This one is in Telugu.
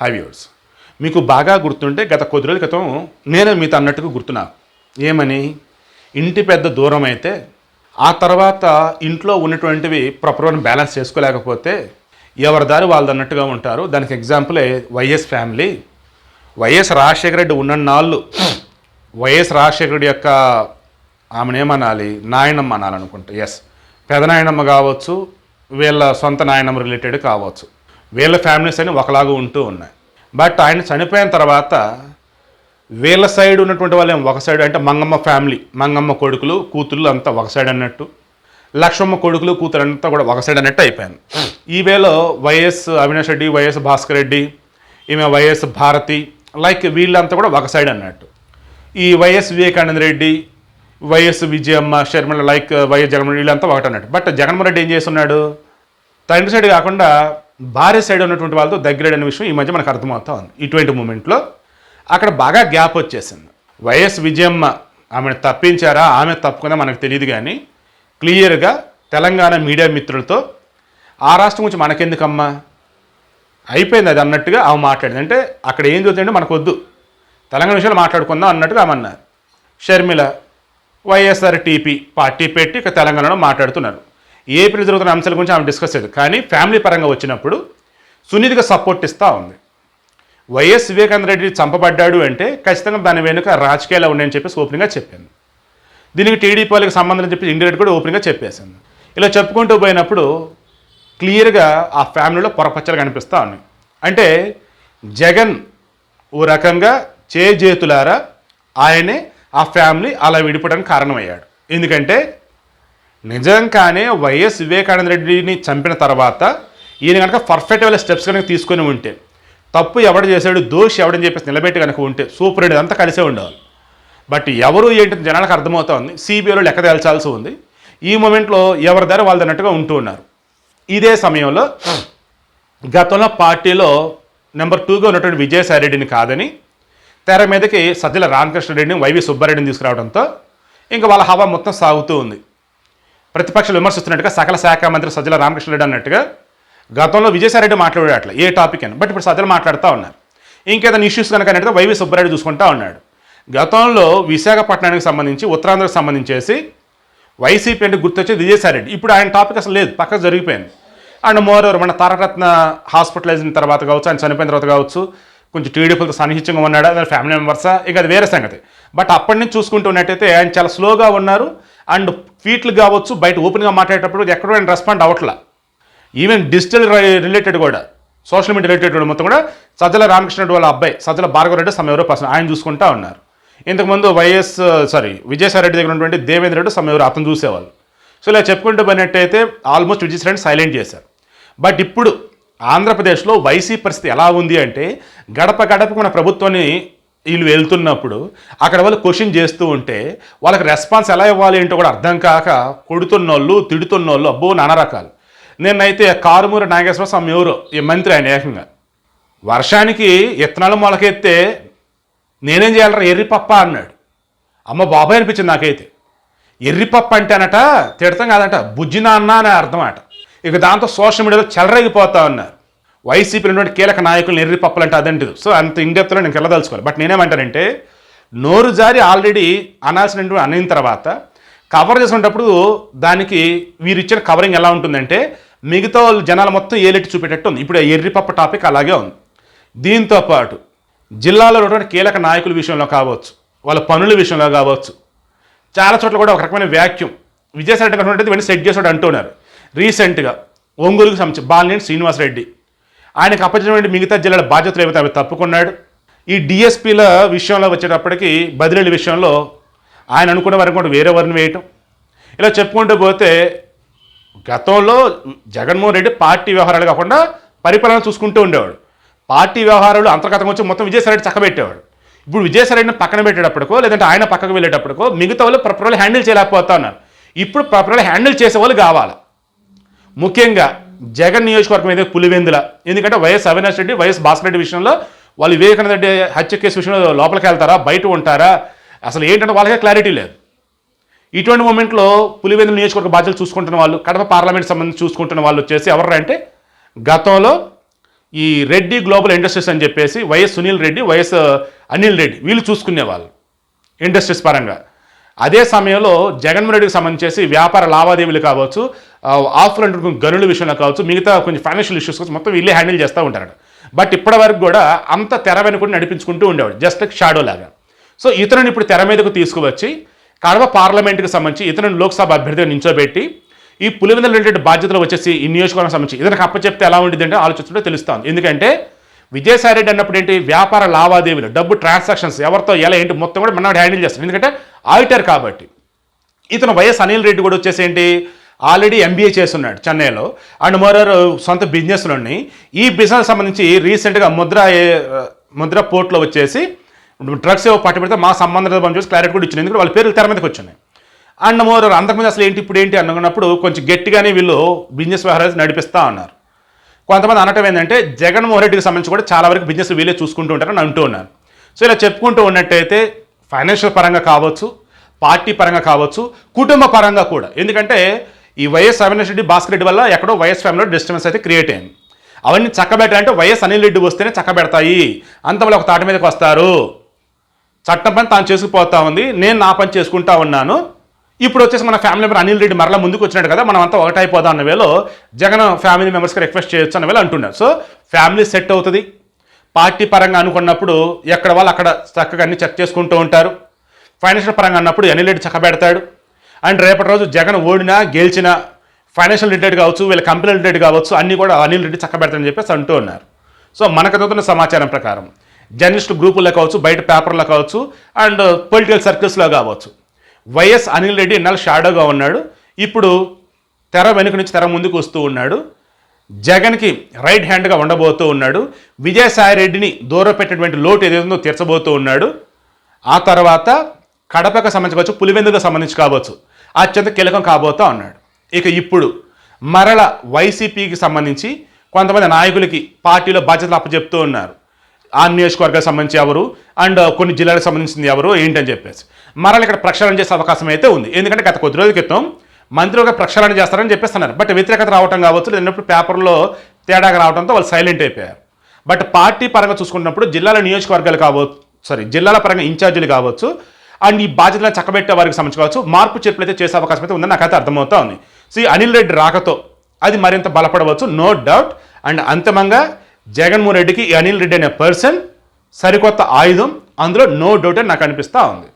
హై వ్యూర్స్ మీకు బాగా గుర్తుంటే గత కొద్ది రోజుల క్రితం నేను మీతో అన్నట్టుగా గుర్తున్నా. ఏమని? ఇంటి పెద్ద దూరం అయితే ఆ తర్వాత ఇంట్లో ఉన్నటువంటివి ప్రాపర్గా బ్యాలెన్స్ చేసుకోలేకపోతే ఎవరి దారి వాళ్ళు అన్నట్టుగా ఉంటారు. దానికి ఎగ్జాంపులే YS family YS Rajasekhara Reddy ఉన్న నాళ్ళు వైఎస్ రాజశేఖర రెడ్డి యొక్క ఆమెనేమనాలి? నాయనమ్మ అనాలనుకుంటా. ఎస్ పెదనాయనమ్మ కావచ్చు వీళ్ళ సొంత నాయనమ్మ రిలేటెడ్ కావచ్చు. వీళ్ళ ఫ్యామిలీస్ అని ఒకలాగా ఉంటూ ఉన్నాయి. బట్ ఆయన చనిపోయిన తర్వాత వీళ్ళ సైడ్ ఉన్నటువంటి వాళ్ళు ఒక సైడ్ అంటే మంగమ్మ ఫ్యామిలీ మంగమ్మ కొడుకులు కూతుళ్ళు అంతా ఒక సైడ్ అన్నట్టు లక్ష్మమ్మ కొడుకులు కూతురు అంతా కూడా ఒక సైడ్ అన్నట్టు అయిపోయింది ఈ వేలో వైఎస్ అవినాష్ రెడ్డి వైఎస్ భాస్కర్ రెడ్డి ఈమె వైఎస్ భారతి లైక్ వీళ్ళంతా కూడా ఒక సైడ్ అన్నట్టు. ఈ YS Vivekananda Reddy YS Vijayamma Sharmila like YS Jaganmohan వీళ్ళంతా ఒకటి అన్నట్టు. బట్ జగన్మోహన్ రెడ్డి ఏం చేస్తున్నాడు? తండ్రి సైడ్ కాకుండా భార్య సైడ్ ఉన్నటువంటి వాళ్ళతో దగ్గర అనే విషయం ఈ మధ్య మనకు అర్థమవుతా ఉంది. ఇటువంటి మూమెంట్లో అక్కడ బాగా గ్యాప్ వచ్చేసింది. వైఎస్ విజయమ్మ ఆమెను తప్పించారా ఆమె తప్పుకుందా మనకు తెలియదు కానీ క్లియర్గా తెలంగాణ మీడియా మిత్రులతో ఆ రాష్ట్రం గురించి మనకెందుకమ్మా? అయిపోయింది అది అన్నట్టుగా ఆమె మాట్లాడింది. అంటే అక్కడ ఏం చూస్తుంటే మనకు వద్దు తెలంగాణ విషయాలు మాట్లాడుకుందాం అన్నట్టుగా ఆమె అన్నారు. షర్మిల వైఎస్ఆర్ టీపీ పార్టీ పెట్టి ఇక తెలంగాణలో మాట్లాడుతున్నారు. ఏపీలో జరుగుతున్న అంశాల గురించి ఆమె డిస్కస్ చేయదు కానీ ఫ్యామిలీ పరంగా వచ్చినప్పుడు సునీతిగా సపోర్ట్ ఇస్తూ ఉంది. వైఎస్ వివేకానంద రెడ్డి చంపబడ్డాడు అంటే ఖచ్చితంగా దాని వెనుక రాజకీయాలు ఉన్నాయని చెప్పేసి ఓపెన్గా చెప్పింది దీనికి టీడీపీ వాళ్ళకి సంబంధం అని చెప్పి ఇండిరెక్ట్ కూడా ఓపెన్గా చెప్పేసింది. ఇలా చెప్పుకుంటూ పోయినప్పుడు క్లియర్గా ఆ ఫ్యామిలీలో పొరపచ్చలు కనిపిస్తూ ఉన్నాయి. అంటే జగన్ ఓ రకంగా చేజేతులారా ఆయనే ఆ ఫ్యామిలీ అలా విడిపోవడానికి కారణమయ్యాడు. ఎందుకంటే నిజంగానే వైఎస్ వివేకానంద రెడ్డిని చంపిన తర్వాత ఈయన కనుక పర్ఫెక్ట్ వాళ్ళ స్టెప్స్ కనుక తీసుకొని ఉంటే తప్పు ఎవడు చేశాడు దోషి ఎవడని చెప్పేసి నిలబెట్టి కనుక ఉంటే సూపర్ రెడ్డి అంతా కలిసే ఉండేవాళ్ళు. బట్ ఎవరు ఏంటి జనాలకు అర్థమవుతోంది సిబిఐలో లెక్క తేల్చాల్సి ఉంది. ఈ మూమెంట్లో ఎవరి దారి వాళ్ళు అన్నట్టుగా ఉంటూ ఉన్నారు. ఇదే సమయంలో గతంలో పార్టీలో నెంబర్ టూగా ఉన్నటువంటి విజయసాయి రెడ్డిని కాదని తెర మీదకి సజ్జల రామకృష్ణారెడ్డిని వైవి సుబ్బారెడ్డిని తీసుకురావడంతో ఇంకా వాళ్ళ హవా మొత్తం సాగుతూ ఉంది. ప్రతిపక్షాలు విమర్శిస్తున్నట్టుగా సకల శాఖ మంత్రి సజ్జల రామకృష్ణారెడ్డి అన్నట్టుగా గతంలో విజయసాయిరెడ్డి మాట్లాడే అట్లా ఏ టాపిక్ అని బట్ ఇప్పుడు సజ్జలు మాట్లాడుతూ ఉన్నారు. ఇంకేదైనా ఇష్యూస్ కనుక అన్నట్టుగా వైవి సుబ్బారెడ్డి చూసుకుంటా ఉన్నాడు. గతంలో విశాఖపట్నానికి సంబంధించి ఉత్తరాంధ్రకు సంబంధించేసి వైసీపీ అంటే గుర్తొచ్చేది విజయసాయిరెడ్డి. ఇప్పుడు ఆయన టాపిక్ అసలు లేదు. పక్కకు జరిగిపోయింది. అండ్ మోర్ మన తారకరత్న హాస్పిటలైజ్ అయిన తర్వాత కావచ్చు ఆయన చనిపోయిన తర్వాత కావచ్చు కొంచెం టీడీపీలతో సన్నిహితంగా ఉన్నాడు అదే ఫ్యామిలీ మెంబర్సా ఇక అది వేరే సంగతి. బట్ అప్పటి నుంచి చూసుకుంటున్నట్టయితే ఆయన చాలా స్లోగా ఉన్నారు. అండ్ ఫీట్లు కావచ్చు బయట ఓపెన్గా మాట్లాడేటప్పుడు ఎక్కడో ఆయన రెస్పాండ్ అవ్వట్లా. ఈవెన్ డిజిటల్ రిలేటెడ్ కూడా సోషల్ మీడియా రిలేటెడ్ కూడా మొత్తం కూడా సజ్జల రామకృష్ణ వాళ్ళ అబ్బాయి సజ్జల భార్గవరెడ్డి సమ ఎవరో పర్సన్ ఆయన చూసుకుంటా ఉన్నారు. ఇంతకుముందు వైఎస్ సారీ విజయసాయిరెడ్డి దగ్గర ఉన్నటువంటి దేవేంద్ర రెడ్డి సమ ఎవరు అతను చూసేవాళ్ళు. సో ఇలా చెప్పుకుంటూ పోయినట్టయితే ఆల్మోస్ట్ విజయసాయిరెడ్డి సైలెంట్ చేశారు. బట్ ఇప్పుడు ఆంధ్రప్రదేశ్లో వైసీ పరిస్థితి ఎలా ఉంది అంటే గడప గడప మన ప్రభుత్వాన్ని వీళ్ళు వెళ్తున్నప్పుడు అక్కడ వాళ్ళు క్వశ్చన్ చేస్తూ ఉంటే వాళ్ళకి రెస్పాన్స్ ఎలా ఇవ్వాలి ఏంటో కూడా అర్థం కాక కొడుతున్నోళ్ళు తిడుతున్నోళ్ళు అబ్బో నానా రకాలు. నేనైతే కారుమూరి నాగేశ్వర స్వామి ఎవరు? ఈ మంత్రి ఆయన ఏకంగా. వర్షానికి ఇత్తనాలు మొలకెత్తే నేనేం చేయాలరా? ఎర్రిపప్ప అన్నాడు. అమ్మ బాబాయ్ అనిపించింది నాకైతే. ఎర్రిపప్ప అంటేనట తిడతాం కాదంట బుజ్జి నాన్న అనే అర్థం అట. ఇక దాంతో సోషల్ మీడియాలో చెలరేగిపోతా ఉన్నారు. వైసీపీ ఉన్నటువంటి కీలక నాయకులు ఎర్రిపప్పలు అంటే అదంటిది? సో అంత ఇండెప్త్లో నేను వెళ్ళదలుచుకోవాలి బట్ నేనేమంటానంటే నోరు జారి ఆల్రెడీ అనాల్సినటువంటి అనిన తర్వాత కవర్ చేసుకునేటప్పుడు దానికి వీరు ఇచ్చిన కవరింగ్ ఎలా ఉంటుందంటే మిగతా వాళ్ళు జనాలు మొత్తం ఏలెట్టి చూపేటట్టు ఉంది. ఇప్పుడు ఎర్రిపప్ప టాపిక్ అలాగే ఉంది. దీంతో పాటు జిల్లాలో ఉన్నటువంటి కీలక నాయకుల విషయంలో కావచ్చు వాళ్ళ పనుల విషయంలో కావచ్చు చాలా చోట్ల కూడా ఒక రకమైన వ్యాక్యూమ్ విజయసాయి రెడ్డి వెంటనే సెట్ చేసాడు అంటున్నారు రీసెంట్గా ఒంగోలుకు సంబంధించి బాలినేని శ్రీనివాసరెడ్డి ఆయనకు అప్పచ్చినటువంటి మిగతా జిల్లాల బాధ్యతలు ఏవైతే అవి తప్పుకున్నాడు. ఈ డిఎస్పీల విషయంలో వచ్చేటప్పటికి బదిలీల విషయంలో ఆయన అనుకున్న వరకు కూడా వేరే వారిని వేయటం. ఇలా చెప్పుకుంటూ పోతే గతంలో జగన్మోహన్ రెడ్డి పార్టీ వ్యవహారాలు కాకుండా పరిపాలన చూసుకుంటూ ఉండేవాడు. పార్టీ వ్యవహారాలు అంతర్గతంగా వచ్చి మొత్తం విజయసాయి చక్కబెట్టేవాడు. ఇప్పుడు విజయసాయిని పక్కన పెట్టేటప్పటికో లేదంటే ఆయన పక్కకు వెళ్ళేటప్పటికో మిగతా వాళ్ళు ప్రాపర్గా హ్యాండిల్ చేయలేకపోతా ఉన్నారు ఇప్పుడు ప్రాపర్గా హ్యాండిల్ చేసే వాళ్ళు కావాలి. ముఖ్యంగా జగన్ నియోజకవర్గం అయితే పులివెందుల. ఎందుకంటే వైఎస్ అవినాష్ రెడ్డి వైఎస్ భాస్కర్ రెడ్డి విషయంలో వాళ్ళు వివేకానంద రెడ్డి హత్య కేసు విషయంలో లోపలికి వెళ్తారా? బయట ఉంటారా? అసలు ఏంటంటే వాళ్ళకే క్లారిటీ లేదు. ఇటువంటి మూమెంట్లో పులివెందుల నియోజకవర్గ బాధ్యతలు చూసుకుంటున్న వాళ్ళు కడప పార్లమెంట్ సంబంధించి చూసుకుంటున్న వాళ్ళు వచ్చేసి ఎవరంటే అంటే గతంలో ఈ రెడ్డి గ్లోబల్ ఇండస్ట్రీస్ అని చెప్పేసి వైఎస్ సునీల్ రెడ్డి వైఎస్ అనిల్ రెడ్డి వీళ్ళు చూసుకునేవాళ్ళు ఇండస్ట్రీస్ పరంగా. అదే సమయంలో జగన్మోహన్ రెడ్డికి సంబంధించేసి వ్యాపార లావాదేవీలు కావచ్చు ఆఫర్ అంటే గనుల విషయంలో కావచ్చు మిగతా కొంచెం ఫైనాన్షియల్ ఇష్యూస్ కావచ్చు మొత్తం వీళ్ళే హ్యాండిల్ చేస్తూ ఉంటారు బట్ ఇప్పటి వరకు కూడా అంత తెర వెనుక నడిపించుకుంటూ ఉండేవాడు జస్ట్ షాడో లాగా. సో ఇతరుని ఇప్పుడు తెర మీదకు తీసుకువచ్చి కడప పార్లమెంట్కి సంబంధించి ఇతరుని లోక్సభ అభ్యర్థిగా నించోబెట్టి ఈ పులివెందుల రిలేటెడ్ బాధ్యతలు వచ్చేసి ఈ నియోజకవర్గం సంబంధించి ఇతనికి అప్పచెప్తే ఎలా ఉండేది అంటే ఆలోచిస్తుంటే తెలుస్తాను ఎందుకంటే విజయసాయి రెడ్డి అన్నప్పుడు ఏంటి వ్యాపార లావాదేవీలు డబ్బు ట్రాన్సాక్షన్స్ ఎవరితో ఎలా ఏంటి మొత్తం కూడా మనవాడు హ్యాండిల్ చేస్తాడు. ఎందుకంటే ఆడిటర్ కాబట్టి. ఇతను వైఎస్ అనిల్ రెడ్డి కూడా వచ్చేసి ఏంటి ఆల్రెడీ ఎంబీఏ చేస్తున్నాడు చెన్నైలో. అండ్ మోరర్ సొంత బిజినెస్లోని. ఈ బిజినెస్ సంబంధించి రీసెంట్గా ముద్ర ముద్ర పోర్ట్లో వచ్చేసి డ్రగ్స్ ఏవో పట్టు పెడితే మా సంబంధం చూసి క్లారిటీ కూడా ఇచ్చింది. ఎందుకంటే వాళ్ళ పేర్లు తెర మీదకి వచ్చినాయి. అండ్ మోరర్ అంతకుముందు అసలు ఏంటి ఇప్పుడు ఏంటి అనుకున్నప్పుడు కొంచెం గట్టిగానే వీళ్ళు బిజినెస్ వ్యవహారాలు నడిపిస్తూ ఉన్నారు. కొంతమంది అనటం ఏంటంటే జగన్మోహన్ రెడ్డికి సంబంధించి కూడా చాలా వరకు బిజినెస్ వీళ్ళే చూసుకుంటూ ఉంటారని అంటూ ఉన్నారు. సో ఇలా చెప్పుకుంటూ ఉన్నట్టయితే ఫైనాన్షియల్ పరంగా కావచ్చు పార్టీ పరంగా కావచ్చు కుటుంబ పరంగా కూడా. ఎందుకంటే ఈ వైఎస్ అవినాష్ రెడ్డి భాస్కర్ రెడ్డి వల్ల ఎక్కడో వైఎస్ ఫ్యామిలీలో డిస్టర్బెన్స్ అయితే క్రియేట్ అయింది. అవన్నీ చక్కబెట్టాలంటే వైఎస్ అనిల్ రెడ్డి వస్తేనే చక్కబెడతాయి. అంతవల్ల ఒక తాటి మీదకి వస్తారు. చట్టం పని తాను చేసుకుపోతా ఉంది. నేను నా పని చేసుకుంటా ఉన్నాను. ఇప్పుడు వచ్చేసి మన ఫ్యామిలీ మెంబర్ అనిల్ రెడ్డి మరలా ముందుకు వచ్చినాడు కదా మనం అంతా ఒకటైపోదాం అన్న వేలో జగన్ ఫ్యామిలీ మెంబర్స్కి రిక్వెస్ట్ చేయొచ్చు అన్న వేళ అంటున్నారు. సో ఫ్యామిలీ సెట్ అవుతుంది. పార్టీ పరంగా అనుకున్నప్పుడు ఎక్కడ వాళ్ళు అక్కడ చక్కగా అన్ని చెక్ చేసుకుంటూ ఉంటారు. ఫైనాన్షియల్ పరంగా అన్నప్పుడు అనిల్ రెడ్డి చక్కబెడతాడు. అండ్ రేపటి రోజు జగన్ ఓడినా గెలిచినా ఫైనాన్షియల్ రిలేటెడ్ కావచ్చు వీళ్ళ కంపెనీ రిలేటెడ్ కావచ్చు అన్నీ కూడా అనిల్ రెడ్డి చక్కబెడతాడని చెప్పేసి అంటూ ఉన్నారు. సో మనకు అందుతున్న సమాచారం ప్రకారం జర్నలిస్ట్ గ్రూపుల్లో కావచ్చు బయట పేపర్లో కావచ్చు అండ్ పొలిటికల్ సర్కిల్స్లో కావచ్చు వైఎస్ అనిల్ రెడ్డి ఇన్నాళ్ళు షాడోగా ఉన్నాడు. ఇప్పుడు తెర వెనుక నుంచి తెర ముందుకు వస్తూ ఉన్నాడు. జగన్కి రైట్ హ్యాండ్గా ఉండబోతూ ఉన్నాడు. విజయసాయి రెడ్డిని దూరం పెట్టినటువంటి లోటు ఏదైతుందో తీర్చబోతూ ఉన్నాడు. ఆ తర్వాత కడపకు సంబంధించి కావచ్చు పులివెందుకు సంబంధించి కావచ్చు అత్యంత కీలకం కాబోతా ఉన్నాడు. ఇక ఇప్పుడు మరల వైసీపీకి సంబంధించి కొంతమంది నాయకులకి పార్టీలో బాధ్యతలు అప్పచెప్తూ ఉన్నారు. ఆ నియోజకవర్గాలకు సంబంధించి ఎవరు? అండ్ కొన్ని జిల్లాలకు సంబంధించింది ఎవరు? ఏంటని చెప్పేసి. మరల ఇక్కడ ప్రక్షాళన చేసే అవకాశం అయితే ఉంది. ఎందుకంటే గత కొద్ది రోజుల క్రితం మంత్రులుగా ప్రక్షాళన చేస్తారని చెప్పేస్తున్నారు. బట్ వ్యతిరేకత రావటం కావచ్చు లేనప్పుడు పేపర్లో తేడాగా రావడంతో వాళ్ళు సైలెంట్ అయిపోయారు. బట్ పార్టీ పరంగా చూసుకున్నప్పుడు జిల్లాల నియోజకవర్గాలు కావచ్చు సారీ జిల్లాల పరంగా ఇన్ఛార్జీలు కావచ్చు అండ్ ఈ బాధ్యతలను చక్కబెట్టే వారికి సంబంధించి కావచ్చు మార్పు చేర్పులు అయితే చేసే అవకాశం అయితే ఉందని నాకైతే అర్థమవుతా ఉంది. సో ఈ అనిల్ రెడ్డి రాకతో అది మరింత బలపడవచ్చు నో డౌట్. అండ్ అంతిమంగా జగన్మోహన్ రెడ్డికి ఈ అనిల్ రెడ్డి అనే పర్సన్ సరికొత్త ఆయుధం అందులో నో డౌట్ అని నాకు అనిపిస్తూ ఉంది.